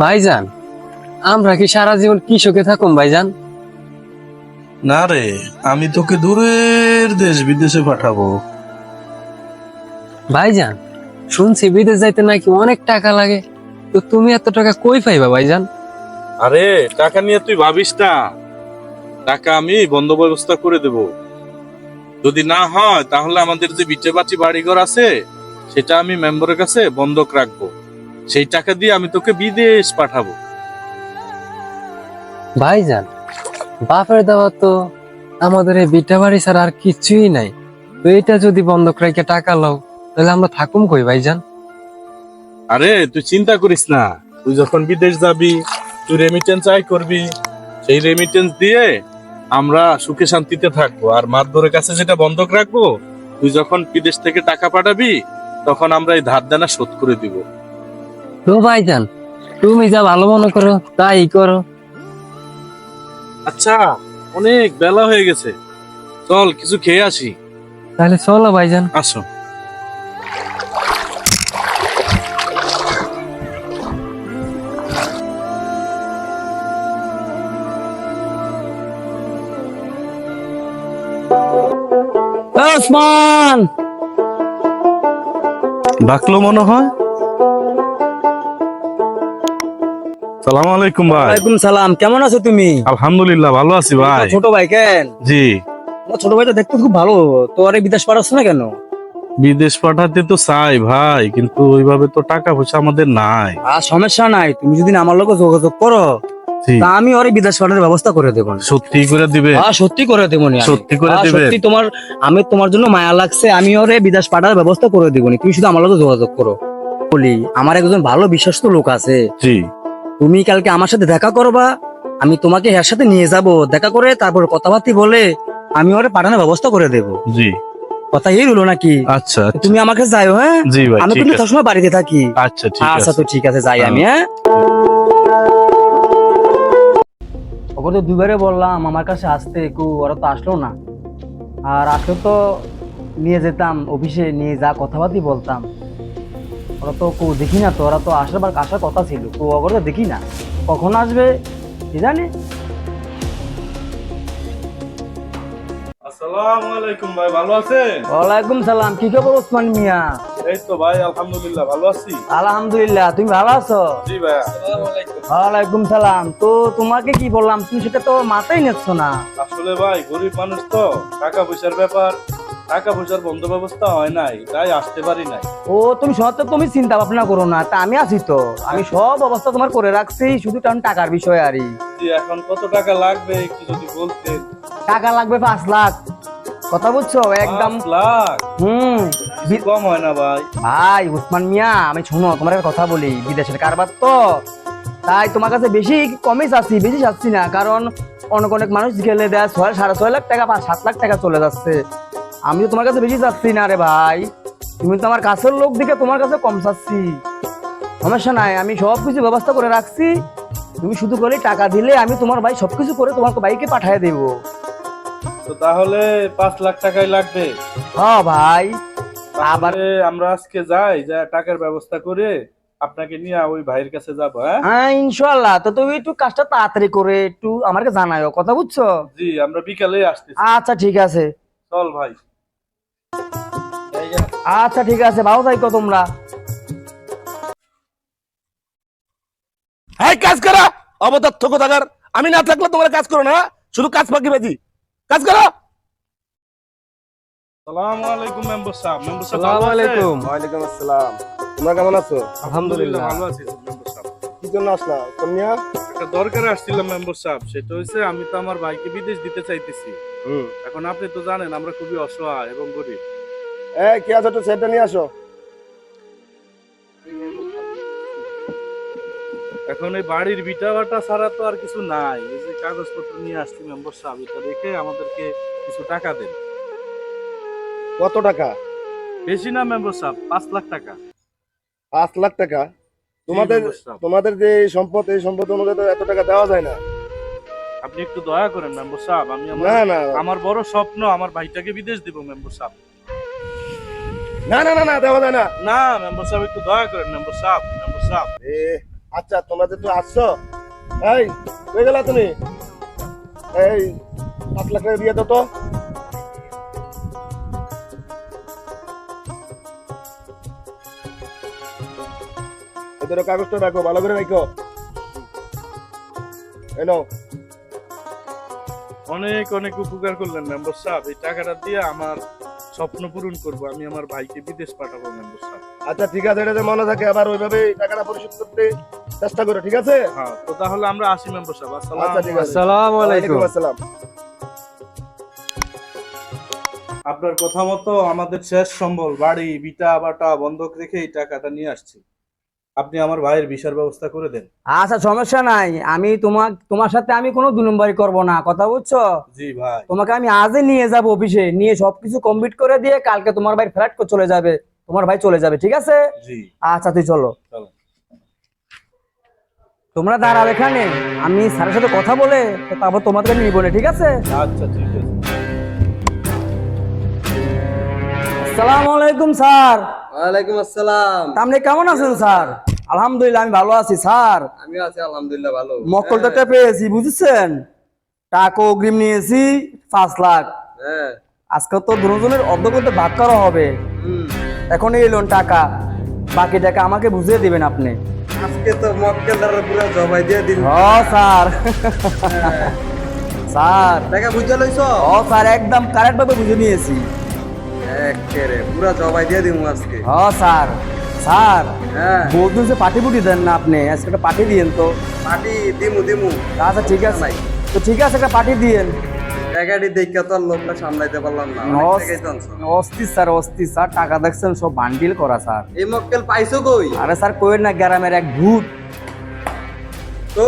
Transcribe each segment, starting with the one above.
ভাইজান আমরা কি সারা জীবন কৃষকে থাকুম ভাইজান? না রে আমি তোকে দূরের দেশ বিদেশে পাঠাবো। ভাইজান শুনছি বিদেশ যাইতে নাকি অনেক টাকা লাগে। তো তুমি এত টাকা কই পাইবা ভাইজান? আরে টাকা নিয়ে তুই ভাবিস না। টাকা আমি বন্ধ ব্যবস্থা করে দেব। যদি না হয় তাহলে আমাদের যে বিটে বাটি বাড়িঘর আছে সেটা আমি মেম্বারের কাছে বন্ধক রাখব। সেই টাকা দিয়ে আমি তোকে বিদেশ পাঠাবো। ভাইজান বাপের দেওয়া তো আমাদের এই বিটা বাড়ি ছাড়া আর কিছুই নাই। তো এটা যদি বন্ধক রেখে টাকা লও তাহলে আমরা থাকুম কই ভাইজান? আরে তুই চিন্তা করিস না। তুই যখন বিদেশ যাবি তুই রেমিটেন্স আয় করবি। সেই রেমিটেন্স দিয়ে আমরা সুখে শান্তিতে থাকব। আর মারধরের কাছে যেটা বন্ধক রাখব। তুই যখন বিদেশ থেকে টাকা পাঠাবি তখন আমরা এই ধার দেনা শোধ করে দিব। তো ভাইজান তুমি যা ভালো মনে করো তাই করো। আচ্ছা অনেক বেলা হয়ে গেছে। চল কিছু খেয়ে আসি। তাহলে চলো ভাইজান। আসো। ওসমান! ডাকলো মনে হয়? সালাম আলাইকুম ভাই। ওয়ালাইকুম সালাম কেমন আছো তুমি? আলহামদুলিল্লাহ ভালো আছি ভাই। ছোট ভাই কেন? জি। ছোট ভাইটা দেখতে খুব ভালো তোর এই বিদেশ পাঠাচ্ছ না কেন? বিদেশ পাঠাতে তো চাই ভাই কিন্তু ওইভাবে তো টাকা পয়সা আমাদের নাই। আর সমস্যা নাই তুমি যদি আমার লোক যোগাযোগ করো তা আমি ওর বিদেশ পাঠানোর ব্যবস্থা করে দেবো। সত্যি করে দিবে? হ্যাঁ সত্যি করে দেবো সত্যি করে দিবে? সত্যি তোমার আমি তোমার জন্য মায়া লাগছে আমি ওরে বিদেশ পাঠানোর ব্যবস্থা করে দেবো তুমি শুধু আমার লোক যোগাযোগ করো। বলি আমার একজন ভালো বিশ্বস্ত লোক আছে। জি। তুমি কালকে আমার সাথে দেখা করবা? আমি তোমাকে এর সাথে নিয়ে যাব। দেখা করে তারপর কথাবার্তি বলে আমি ওরে পাঠানোর ব্যবস্থা করে দেবো। জি। কথা এই হলো নাকি? আচ্ছা আচ্ছা। তুমি আমার কাছে যাও হ্যাঁ? জি ভাই আমি কিন্তু সবসময় বাড়িতে থাকি। আচ্ছা ঠিক আছে। আচ্ছা তো ঠিক আছে যাই আমি হ্যাঁ? তো দুবারে বললাম আমার কাছে আসতে কু ওরা তো আসলো না। আর আসলে তো নিয়ে যেতাম অফিসে নিয়ে যা কথাবার্তি বলতাম। ওরা তো কেউ দেখি না তো ওরা তো আসার বার আসার কথা ছিল। কেউ ওরা দেখি না। কখন আসবে কি জানি? আসসালামু আলাইকুম ভাই ভালো আছেন? ওয়ালাইকুম সালাম কি খবর ওসমান মিয়া? এই তো ভাই আলহামদুলিল্লাহ ভালো আছি। আলহামদুলিল্লাহ তুমি ভালো আছো? জি ভাই। ওয়ালাইকুম সালাম। তো তোমাকে কি বললাম তুমি সেটা তো মাথায় নিচ্ছ না। আসলে ভাই গরিব মানুষ তো টাকা পয়সার ব্যাপার। টাকা পয়সার বন্ধ ব্যবস্থা হয় নাই তাই আসতে পারি নাই। ও তুমি সব তো তুমি চিন্তা ভাবনা করো না তা আমি আছি তো। আমি সব অবস্থা তোমার করে রাখছি শুধু কারণ টাকার বিষয় আরই এখন কত টাকা লাগবে একটু যদি বলতেন। টাকা লাগবে পাঁচ লাখ। কথা বুঝছ? একদম লাখ? হুম। কম হয় না ভাই। ভাই উসমান মিয়া আমি শোনো তোমার একটা কথা বলি বিদেশের কারবার তো। তাই তোমার কাছে বেশি কমই চাচ্ছি বেশি চাচ্ছি না কারণ অনেক অনেক মানুষ গেলে দেয় ছয় সাড়ে ছয় লাখ টাকা পাঁচ সাত লাখ টাকা চলে যাচ্ছে। আমি তো তোমার কাছে বেশি চাচ্ছি না রে ভাই। তুমি তো আমার কাছের লোক দিকে তোমার কাছে কম চাচ্ছি সমস্যা নাই আমি সব কিছু ব্যবস্থা করে রাখছি। তুমি শুধু করে টাকা দিলে আমি তোমার ভাই সবকিছু করে তোমার বাইকে পাঠিয়ে দেবো। তো তাহলে পাঁচ লাখ টাকাই লাগবে। হ্যাঁ ভাই। আবার আমরা আজকে যাই যা টাকার ব্যবস্থা করে আপনাকে নিয়ে ওই ভাইয়ের কাছে যাব হ্যাঁ? হ্যাঁ ইনশাল্লাহ তো তুমি একটু কাজটা তাড়াতাড়ি করে একটু আমাকে জানাও কথা বুঝছ? জি আমরা বিকালে আসতেছি। আচ্ছা ঠিক আছে। চল ভাই। আচ্ছা ঠিক আছে ভালো থাকো তোমরা। হ্যাঁ কাজ করা। কোথাকার? আমি না থাকলে তোমার কাজ করো না। শুধু কাজ ফাঁকি বাজি। কাজ করো। আলাইকুম মেম্বার সাহেব। মেম্বার সাহেব আলাইকুম। ওয়ালাইকুম আসসালাম। তোমরা কেমন আছো? আলহামদুলিল্লাহ। ভালো আছি মেম্বার সাহেব। কি জন্য আসলা? কন্যা? একটা দরকারে আসছিলাম মেম্বার সাহেব। সেটা হচ্ছে আমি তো আমার ভাইকে বিদেশ দিতে চাইতেছি। হুম। এখন আপনি তো জানেন আমরা খুবই অসহায় এবং গরিব। এই কি আছে একটু সেটটা নিয়ে আসো। এখন এই বাড়ির ভিটা ভাটা ছাড়া তো আর কিছু নাই। এই যে কাগজপত্র নিয়ে আসছি মেম্বার সাহেব এটা রেখে আমাদেরকে কিছু টাকা দেন। কত টাকা? বেশি না মেম্বার সাহেব পাঁচ লাখ টাকা। পাঁচ লাখ টাকা? তোমাদের সাহেব। তোমাদের যে এই সম্পদ এই সম্পদ অনুযায়ী তো এত টাকা দেওয়া যায় না। আপনি একটু দয়া করেন মেম্বার সাহেব আমি আমার না না। আমার বড় স্বপ্ন আমার ভাইটাকে বিদেশ দিব মেম্বার সাহেব। না না না না দেওয়া যায় না। না মেম্বার সাহেব একটু দয়া করেন মেম্বার সাহেব মেম্বার সাহেব। এ আচ্ছা তোমরা যে তো আসছো? এই হয়ে গেলা তুমি? এই পাঁচ লাখ টাকা দিয়ে দাও তো। এদের কাগজটা রাখো ভালো করে রাখো। এনো অনেক অনেক উপকার করলেন মেম্বার সাহেব। এই টাকাটা দিয়ে আমার স্বপ্ন পূরণ করব। আমি আমার ভাইকে বিদেশ পাঠাবো মেম্বার সাহেব। আচ্ছা ঠিক আছে এটা যে মনে থাকে আবার ওইভাবে টাকাটা পরিশোধ করতে চেষ্টা করো ঠিক আছে? হ্যাঁ তো তাহলে আমরা আসি মেম্বার সাহেব। আসসালাম আচ্ছা ঠিক আছে। আসসালামু আলাইকুম। আসসালাম। আপনার কথা মতো আমাদের শেষ সম্বল বাড়ি বিটা বাটা বন্ধক রেখে এই টাকাটা নিয়ে আসছি। আপনি আমার ভাইয়ের ভিসার ব্যবস্থা করে দেন। আচ্ছা সমস্যা নাই। আমি তোমার তোমার সাথে আমি কোনো দু নম্বরই করব না। কথা বুঝছ? জি ভাই। তোমাকে আমি আজই নিয়ে যাব অফিসে। নিয়ে সবকিছু কমপ্লিট করে দিয়ে কালকে তোমার ভাই ফ্ল্যাট চলে যাবে। তোমার ভাই চলে যাবে ঠিক আছে? জি। আচ্ছা তুই চলো। চলো। তোমরা দাঁড়াও এখানে। আমি স্যারের সাথে কথা বলে তারপর তোমাদের নিব না ঠিক আছে? আচ্ছা ঠিক আছে। আসসালামু আলাইকুম স্যার। ওয়ালাইকুম আসসালাম। আপনি কেমন আছেন স্যার? আলহামদুলিল্লাহ আমি ভালো আছি স্যার। আমি আছি আলহামদুলিল্লাহ ভালো। মক্কল টাকা পেয়েছি বুঝেছেন? টাকা অগ্রিম নিয়েছি পাঁচ লাখ। হ্যাঁ। আজকে তো দুজনের অর্ধ করতে ভাগ করা হবে। হুম। এখন এই লোন টাকা। বাকি টাকা আমাকে বুঝিয়ে দিবেন আপনি। আজকে তো মক্কেলদার পুরো জবাই দিয়ে দিন হ স্যার। স্যার। টাকা বুঝে লইছ? ও স্যার একদম কারেক্ট ভাবে বুঝে নিয়েছি। একেরে পুরো জবাই দিয়ে দিমু আজকে। হ স্যার। স্যার হ্যাঁ। পার্টি দেন না আপনি আজকে একটা পার্টি দিয়েন তো। পাটি দিমু দিমু। আচ্ছা ঠিক আছে। তো ঠিক আছে একটা পার্টি দিয়েন। টাকাটি দেখে তো লোকটা সামলাইতে পারলাম না। অস্থির স্যার অস্থির। স্যার টাকা দেখছেন সব বান্ডিল করা স্যার। এই মক্কেল পাইছো কই? আরে স্যার কই না গ্রামের এক ভূত। তো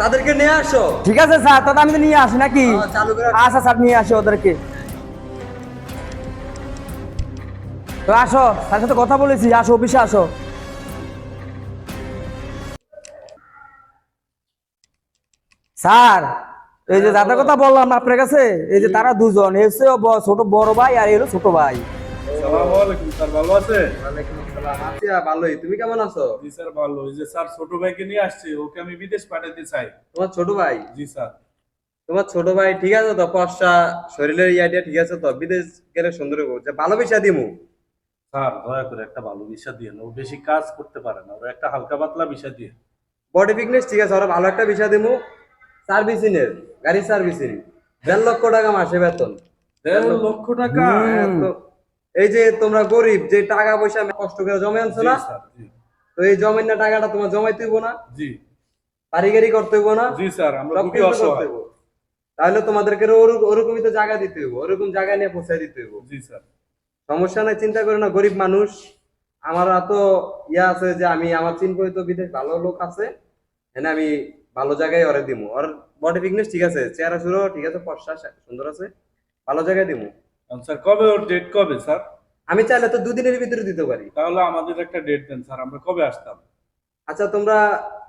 তাদেরকে নিয়ে আসো। ঠিক আছে স্যার তাহলে আমি তো নিয়ে আসি নাকি? হ্যাঁ, আচ্ছা স্যার নিয়ে আসি ওদেরকে। তো আসো তার সাথে কথা বলেছি আসো অফিসে আসো। স্যার এই যে যাদের কথা বললাম আপনার কাছে এই যে তারা দুজন এ হচ্ছে ব- ছোট বড় ভাই আর এ হলো ছোট ভাই। আসসালামু আলাইকুম স্যার ভালো আছে ওয়ালাইকুম আসসালাম। আছি আর ভালোই। তুমি কেমন আছো? জি স্যার ভালো। এই যে স্যার ছোট ভাইকে নিয়ে আসছে ওকে আমি বিদেশ পাঠাতে চাই। তোমার ছোট ভাই? জি স্যার। তোমার ছোট ভাই ঠিক আছে তো? পশা শরীরের আইডিয়া ঠিক আছে তো? বিদেশ গেলে সুন্দর হব যে ভালো বিষয় দিমু। স্যার দয়া করে একটা ভালো ভিসা দিয়ে ও বেশি কাজ করতে পারে না। ওর একটা হালকা পাতলা ভিসা দিয়ে বডি ফিটনেস ঠিক আছে ওরা ভালো একটা বিষয় দিমু। সার্ভিসিংয়ের গাড়ি সার্ভিসিং দেড় লক্ষ টাকা মাসে বেতন। দেড় লক্ষ টাকা? এই যে তোমরা গরিব যে টাকা পয়সা কষ্ট করে জমে আনছো না? তো এই জমেন না টাকাটা তোমার জমাইতে হইব না? জি। কারিগরি করতে হইব না? জি স্যার আমরা খুবই অসহায়। তাহলে তোমাদেরকে ওরকমই তো জায়গা দিতে হইব। ওরকম জায়গা নিয়ে পৌঁছায় দিতে হইব। জি স্যার। সমস্যা নাই চিন্তা করো না গরিব মানুষ। আমার তো ইয়া আছে যে আমি আমার চিনবো তো বিদেশ ভালো লোক আছে হ্যাঁ আমি ভালো জায়গায় ওরে দিমু। ওর বডি ফিটনেস ঠিক আছে চেহারা সুরো ঠিক আছে ফর্সা সুন্দর আছে ভালো জায়গায় দিমু। স্যার কবে ওর ডেট কবে স্যার? আমি চাইলে তো দুদিনের ভিতরে দিতে পারি। তাহলে আমাদের একটা ডেট দেন স্যার আমরা কবে আসতাম? আচ্ছা তোমরা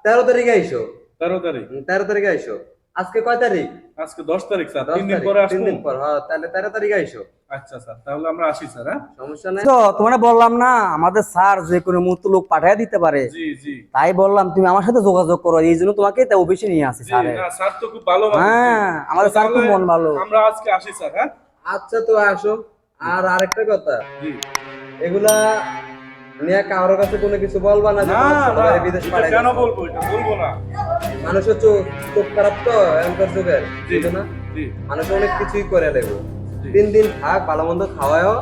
তেরো তারিখে আইসো। তেরো তারিখ? তেরো তারিখে আইসো। আজকে কয় তারিখ? আজকে দশ তারিখ স্যার। তিন দিন পরে তিন দিন পর হ্যাঁ তাহলে তেরো তারিখে আইসো। আচ্ছা স্যার। তাহলে আমরা আসি স্যার হ্যাঁ? সমস্যা নাই। তো তোমার বললাম না আমাদের স্যার যে কোনো মুহূর্তে লোক পাঠিয়ে দিতে পারে। জি জি। তাই বললাম তুমি আমার সাথে যোগাযোগ করো এই জন্য তোমাকে তা অফিসে নিয়ে আসি স্যারে। না স্যার তো খুব ভালো হ্যাঁ আমাদের স্যার খুব মন ভালো। আমরা আজকে আসি স্যার হ্যাঁ? আচ্ছা তো আসো। আর আরেকটা কথা। জি। এগুলা নিয়ে কারোর কাছে কোনো কিছু বলবা না বিদেশ পাঠাই কেন বলব? এটা বলব না। মানুষের চোখ চোখ খারাপ তো এখনকার যুগের। জি না? মানুষ অনেক কিছুই করে লাগবে জি। তিন দিন থাক ভালো মন্দ খাওয়ায়ও।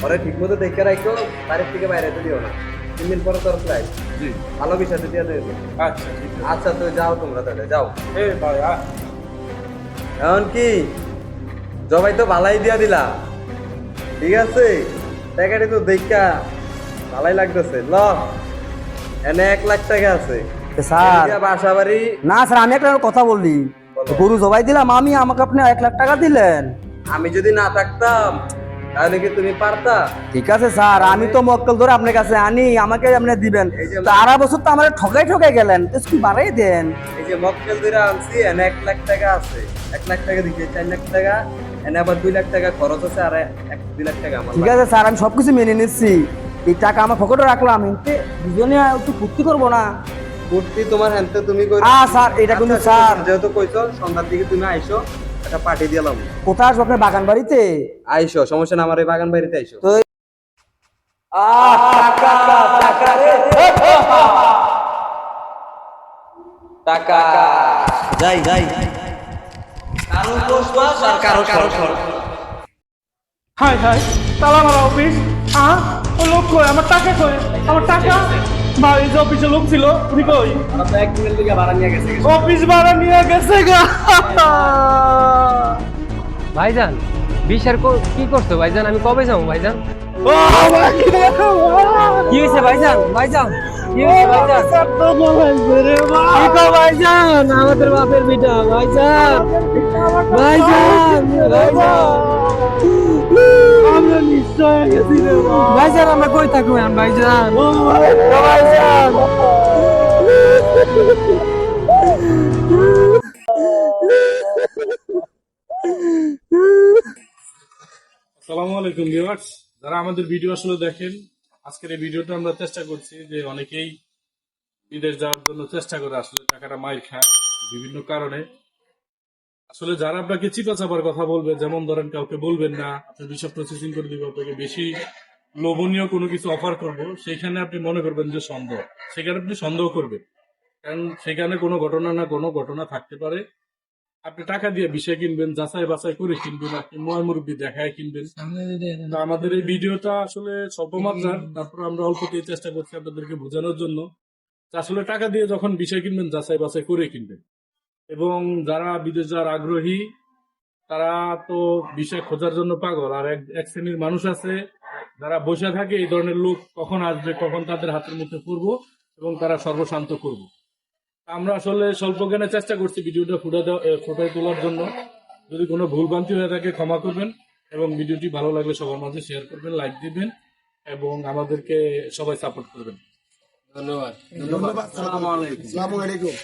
পরে ঠিক মতো দেখে রাখো বাড়ির থেকে বাইরে তো দিও না। তিন দিন পরে তোর ফ্লাইট জি। ভালো বিষয়টা দিয়ে দেবে আচ্ছা ঠিক আচ্ছা তো যাও তোমরা তাহলে যাও। এখন কি জবাই তো ভালাই দিয়া দিলা। ঠিক আছে? টাকাটি তো দেখা। ভালাই লাগতেছে। ল। এনে এক লাখ টাকা আছে। স্যার। বাসা বাড়ি না স্যার আমি একটা কথা বললি গরু জবাই দিলাম আমি আমাকে আপনি এক লাখ টাকা দিলেন। আমি যদি না থাকতাম তাহলে কি তুমি পারতা? ঠিক আছে স্যার আমি তো মক্কল ধরে আপনার কাছে আনি আমাকে আপনি দিবেন। আড়াই বছর তো আমার ঠকাই ঠকাই গেলেন কি বাড়াই দেন। এই যে মক্কেল ধরে আনছি এনে এক লাখ টাকা আছে। এক লাখ টাকা দিচ্ছে চার লাখ টাকা। এনে আবার দুই লাখ টাকা খরচ আছে আর এক দুই লাখ টাকা আমার ঠিক আছে স্যার আমি সবকিছু মেনে নিচ্ছি। এই টাকা আমার পকেটে রাখলাম কিন্তু দুজনে একটু ফুর্তি করব না। কুর্তি তোমার হ্যান্ডতে তুমি কই আ স্যার এটা কিন্তু আচ্ছা, স্যার। যেহেতু কইছো সন্ধ্যার দিকে তুমি আইসো। একটা পার্টি দিলাম কোথায় আসব আপনার বাগান বাড়িতে? আইসো সমস্যা না আমার এই বাগান বাড়িতে আইসো। তো টাকা, যাই যাই। কারও দোষ আর কারও কারও হাই হাই তালা মারা অফিস। আহ ও লোক কই? আমার টাকা কই? আমার টাকা? ভাই এই যে অফিসে লোক ছিল উনি কই? অফিস ভাড়া নিয়ে গেছে। গা। ভাইজান বিশার কি করছ? ভাইজান আমি কবে যাব ভাইজান? কি হয়েছে ভাইজান? ভাইজান আমাদের বাপের বিটা ভাইজান। ভাইজান ভাইজান। আমরা নিশ্চয় গেছি। ভাইজান আমরা কই থাকব ভাইজান ভাইজান আসসালামু আলাইকুম ভিউয়ার্স যারা আমাদের ভিডিও আসলে দেখেন আজকের এই ভিডিওটা আমরা চেষ্টা করছি যে অনেকেই বিদেশ যাওয়ার জন্য চেষ্টা করে আসলে টাকাটা মাইর খায়। বিভিন্ন কারণে আসলে যারা আপনাকে চিপা চাপার কথা বলবে যেমন ধরেন কাউকে বলবেন না আপনি বিষয় প্রসেসিং করে দিব আপনাকে বেশি লোভনীয় কোনো কিছু অফার করব সেখানে আপনি মনে করবেন যে সন্দেহ। সেখানে আপনি সন্দেহ করবেন। কারণ সেখানে কোনো ঘটনা না কোনো ঘটনা থাকতে পারে। আপনি টাকা দিয়ে বিষয় কিনবেন যাচাই বাছাই করে কিনবেন আপনি ময় মুরব্বী দেখায় কিনবেন। আমাদের এই ভিডিওটা আসলে স্বল্প মাত্রার তারপর আমরা অল্পতেই চেষ্টা করছি আপনাদেরকে বোঝানোর জন্য। আসলে টাকা দিয়ে যখন বিষয় কিনবেন যাচাই বাছাই করে কিনবেন। এবং যারা বিদেশ যাওয়ার আগ্রহী তারা তো বিষয় খোঁজার জন্য পাগল। আর এক এক শ্রেণির মানুষ আছে যারা বসে থাকে এই ধরনের লোক কখন আসবে কখন তাদের হাতের মধ্যে পড়ব এবং তারা সর্বশান্ত করব। আমরা আসলে স্বল্প জ্ঞানে চেষ্টা করছি ভিডিওটা ফুটে দেওয়া ফুটাই তোলার জন্য। যদি কোনো ভুলভ্রান্তি হয়ে থাকে ক্ষমা করবেন এবং ভিডিওটি ভালো লাগলে সবার মাঝে শেয়ার করবেন লাইক দিবেন এবং আমাদেরকে সবাই সাপোর্ট করবেন। ধন্যবাদ। আসসালামু আলাইকুম।